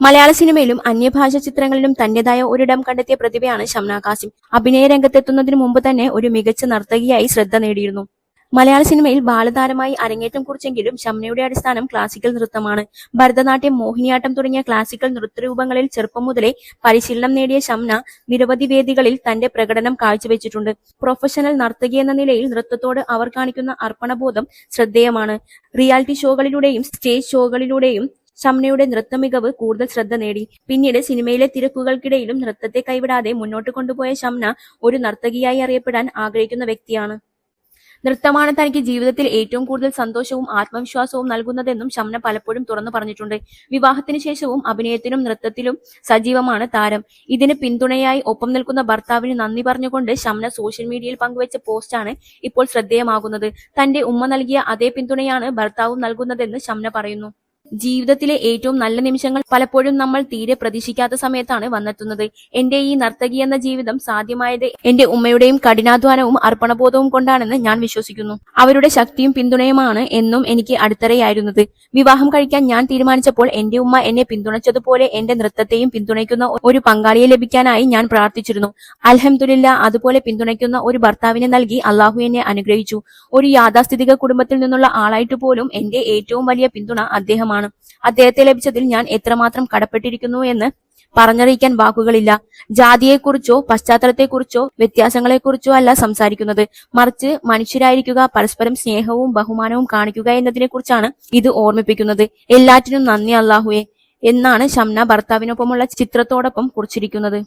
മലയാള സിനിമയിലും അന്യഭാഷ ചിത്രങ്ങളിലും തന്റേതായ ഒരിടം കണ്ടെത്തിയ പ്രതിഭയാണ് ഷംന കാസിം അഭിനയ രംഗത്തെത്തുന്നതിന് മുമ്പ് തന്നെ ഒരു മികച്ച നർത്തകിയായി ശ്രദ്ധ നേടിയിരുന്നു. മലയാള സിനിമയിൽ ബാലതാരമായി അരങ്ങേറ്റം കുറിച്ചെങ്കിലും ഷംനയുടെ അടിസ്ഥാനം ക്ലാസിക്കൽ നൃത്തമാണ്. ഭരതനാട്യം മോഹിനിയാട്ടം തുടങ്ങിയ ക്ലാസിക്കൽ നൃത്തരൂപങ്ങളിൽ ചെറുപ്പം മുതലേ പരിശീലനം നേടിയ ഷംന നിരവധി വേദികളിൽ തന്റെ പ്രകടനം കാഴ്ചവെച്ചിട്ടുണ്ട്. പ്രൊഫഷണൽ നർത്തകി എന്ന നിലയിൽ നൃത്തത്തോട് അവർ കാണിക്കുന്ന അർപ്പണബോധം ശ്രദ്ധേയമാണ്. റിയാലിറ്റി ഷോകളിലൂടെയും സ്റ്റേജ് ഷോകളിലൂടെയും ഷംനയുടെ നൃത്തമികവ് കൂടുതൽ ശ്രദ്ധ നേടി. പിന്നീട് സിനിമയിലെ തിരക്കുകൾക്കിടയിലും നൃത്തത്തെ കൈവിടാതെ മുന്നോട്ട് കൊണ്ടുപോയ ഷംന ഒരു നർത്തകിയായി അറിയപ്പെടാൻ ആഗ്രഹിക്കുന്ന വ്യക്തിയാണ്. നൃത്തമാണ് തനിക്ക് ജീവിതത്തിൽ ഏറ്റവും കൂടുതൽ സന്തോഷവും ആത്മവിശ്വാസവും നൽകുന്നതെന്നും ശംന പലപ്പോഴും തുറന്നു പറഞ്ഞിട്ടുണ്ട്. വിവാഹത്തിന് ശേഷവും അഭിനയത്തിനും നൃത്തത്തിലും സജീവമാണ് താരം. ഇതിന് പിന്തുണയായി ഒപ്പം നിൽക്കുന്ന ഭർത്താവിന് നന്ദി പറഞ്ഞുകൊണ്ട് ശംന സോഷ്യൽ മീഡിയയിൽ പങ്കുവച്ച പോസ്റ്റാണ് ഇപ്പോൾ ശ്രദ്ധേയമാകുന്നത്. തന്റെ ഉമ്മ നൽകിയ അതേ പിന്തുണയാണ് ഭർത്താവും നൽകുന്നതെന്ന് ശംന പറയുന്നു. ജീവിതത്തിലെ ഏറ്റവും നല്ല നിമിഷങ്ങൾ പലപ്പോഴും നമ്മൾ തീരെ പ്രതീക്ഷിക്കാത്ത സമയത്താണ് വന്നെത്തുന്നത്. എന്റെ ഈ നർത്തകി എന്ന ജീവിതം സാധ്യമായത് എന്റെ ഉമ്മയുടെയും കഠിനാധ്വാനവും അർപ്പണബോധവും കൊണ്ടാണെന്ന് ഞാൻ വിശ്വസിക്കുന്നു. അവരുടെ ശക്തിയും പിന്തുണയുമാണ് എന്നും എനിക്ക് അടിത്തറയായിരുന്നത്. വിവാഹം കഴിക്കാൻ ഞാൻ തീരുമാനിച്ചപ്പോൾ എന്റെ ഉമ്മ എന്നെ പിന്തുണച്ചതുപോലെ എന്റെ നൃത്തത്തെയും പിന്തുണയ്ക്കുന്ന ഒരു പങ്കാളിയെ ലഭിക്കാനായി ഞാൻ പ്രാർത്ഥിച്ചിരുന്നു. അലഹമുല്ല അതുപോലെ പിന്തുണയ്ക്കുന്ന ഒരു ഭർത്താവിനെ നൽകി അള്ളാഹു എന്നെ അനുഗ്രഹിച്ചു. ഒരു യാഥാസ്ഥിതിക കുടുംബത്തിൽ നിന്നുള്ള ആളായിട്ട് പോലും എന്റെ ഏറ്റവും വലിയ പിന്തുണ അദ്ദേഹമാണ്. അദ്ദേഹത്തെ ലഭിച്ചതിൽ ഞാൻ എത്രമാത്രം കടപ്പെട്ടിരിക്കുന്നു എന്ന് പറഞ്ഞറിയിക്കാൻ വാക്കുകളില്ല. ജാതിയെക്കുറിച്ചോ പശ്ചാത്തലത്തെക്കുറിച്ചോ വ്യത്യാസങ്ങളെക്കുറിച്ചോ അല്ല സംസാരിക്കുന്നത്. മറിച്ച് മനുഷ്യരായിരിക്കുക പരസ്പരം സ്നേഹവും ബഹുമാനവും കാണിക്കുക എന്നതിനെക്കുറിച്ചാണ് ഇത് ഓർമ്മിപ്പിക്കുന്നത്. എല്ലാറ്റിനും നന്ദി അള്ളാഹുവെ എന്നാണ് ഷംന ഭർത്താവിനൊപ്പമുള്ള ചിത്രത്തോടൊപ്പം കുറിച്ചിരിക്കുന്നത്.